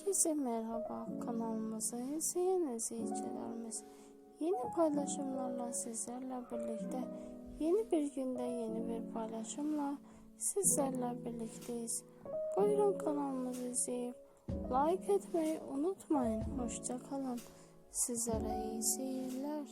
Herkese merhaba kanalımızı izleyen izleyicilerimiz. Yeni paylaşımlarla sizlerle birlikte yeni bir günde yeni bir paylaşımla sizlerle birlikteyiz. Buyurun kanalımızı izleyip like etmeyi unutmayın. Hoşça kalın. Sizlere iyi seyirler.